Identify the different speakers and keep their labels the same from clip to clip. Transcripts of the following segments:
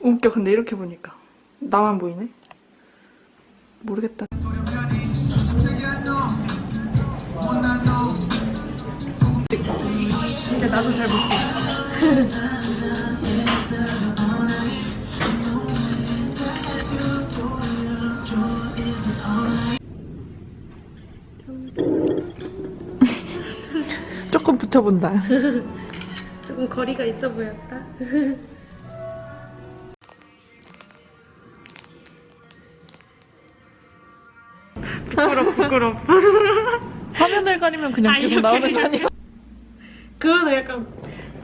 Speaker 1: 웃겨, 근데 이렇게 보니까. 나만 보이네? 모르겠다. 진짜 나도 잘 못해. 조금 붙여본다.
Speaker 2: 조금 거리가 있어 보였다.
Speaker 1: 그냥
Speaker 2: 아,
Speaker 1: 계속 나오는 거. 아니야?
Speaker 2: 그거는 약간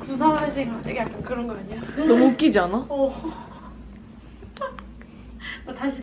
Speaker 2: 구사회생 약간 그런 거 아니야?
Speaker 1: 너무 웃기지 않아?
Speaker 2: 어. 나 다시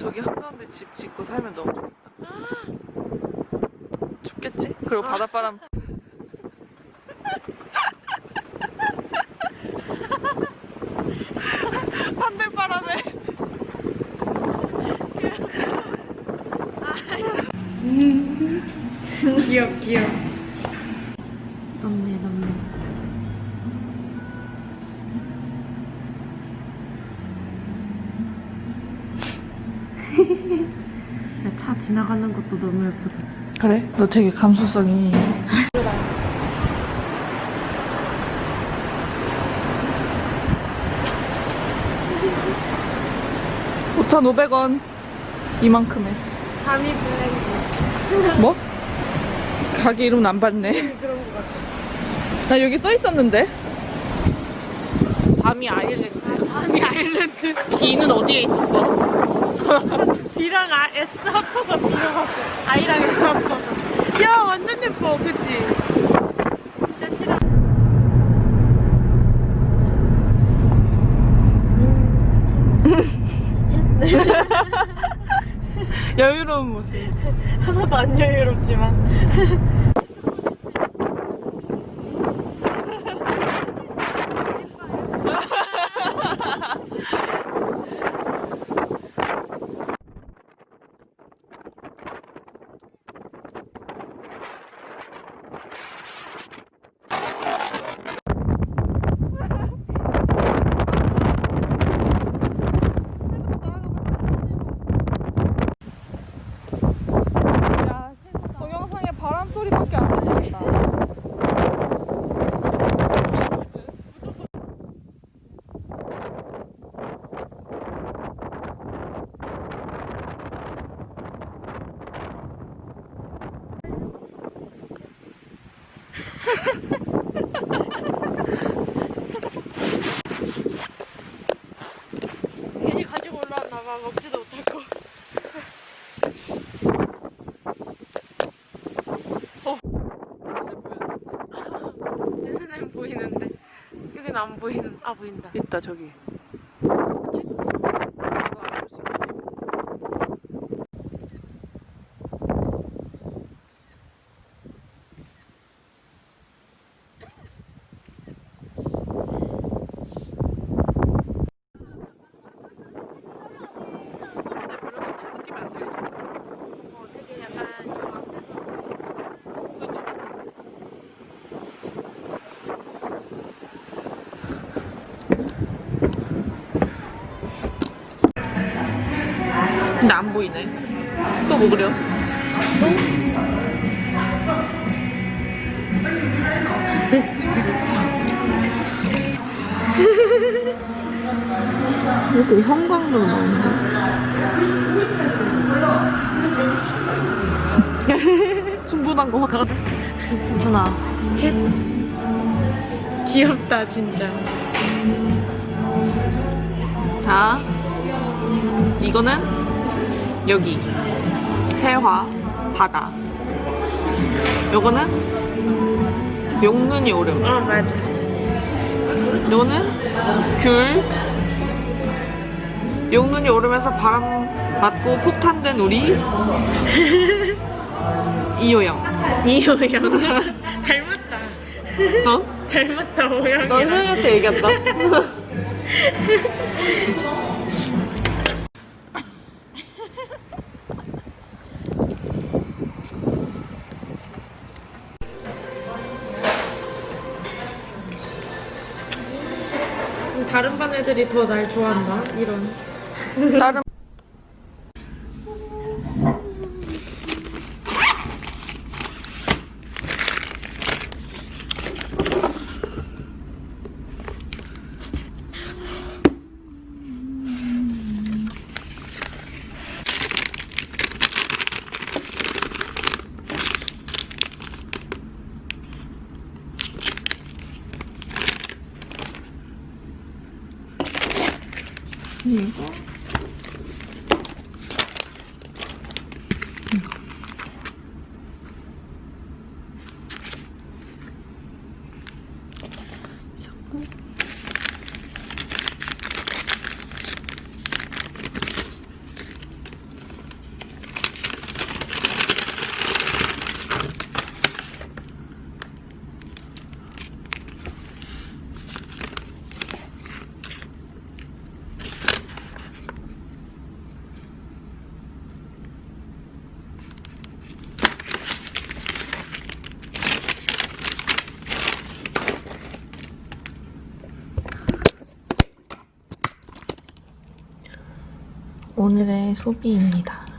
Speaker 1: 저기 한가운데 집 짓고 살면 너무 좋겠다. 춥겠지? 그리고 바닷바람. 산들바람에.
Speaker 2: 귀엽 귀엽. 넘네 넘네. 차 지나가는 것도 너무 예쁘다.
Speaker 1: 그래? 너 되게 감수성이. 오천 오백 원 이만큼에
Speaker 2: 밤이 블랙
Speaker 1: 뭐? 가게 이름 안 봤네
Speaker 2: 그런 거 같아.
Speaker 1: 나 여기 써 있었는데 밤이 아일랜드
Speaker 2: 밤이 아일랜드.
Speaker 1: B는 어디에 있었어?
Speaker 2: B랑 아, S 합쳐서 B로 갖고 I랑 S 합쳐서. 야 완전 예뻐, 그치? 진짜 싫어.
Speaker 1: 여유로운 모습
Speaker 2: 하나도 안 여유롭지만.
Speaker 1: 야, 동영상에 바람 소리밖에 안 들린다.
Speaker 2: 괜히 가지고 올라왔나 봐. 먹지도 못하고. 내 눈엔 보이는데 여긴 안 보이는. 아 보인다.
Speaker 1: 있다 저기. 근데 안 보이네. 또뭐 그려? 이렇게 형광등 나오네. 충분한 거 확실히. 괜찮아.
Speaker 2: 귀엽다 진짜.
Speaker 1: 자, 이거는 여기 세화 바다. 요거는 용눈이 오름.
Speaker 2: 어 맞아.
Speaker 1: 요거는 귤. 용눈이 오르면서 바람 맞고 폭탄된 우리 이효영.
Speaker 2: 이호영 닮았다.
Speaker 1: 어?
Speaker 2: 닮았다
Speaker 1: 너
Speaker 2: 호영이랑.
Speaker 1: 효영한테 얘기한다.
Speaker 2: 다른 반 애들이 더 날 좋아한다. 이런.
Speaker 1: 다른 이 오늘의 소비입니다.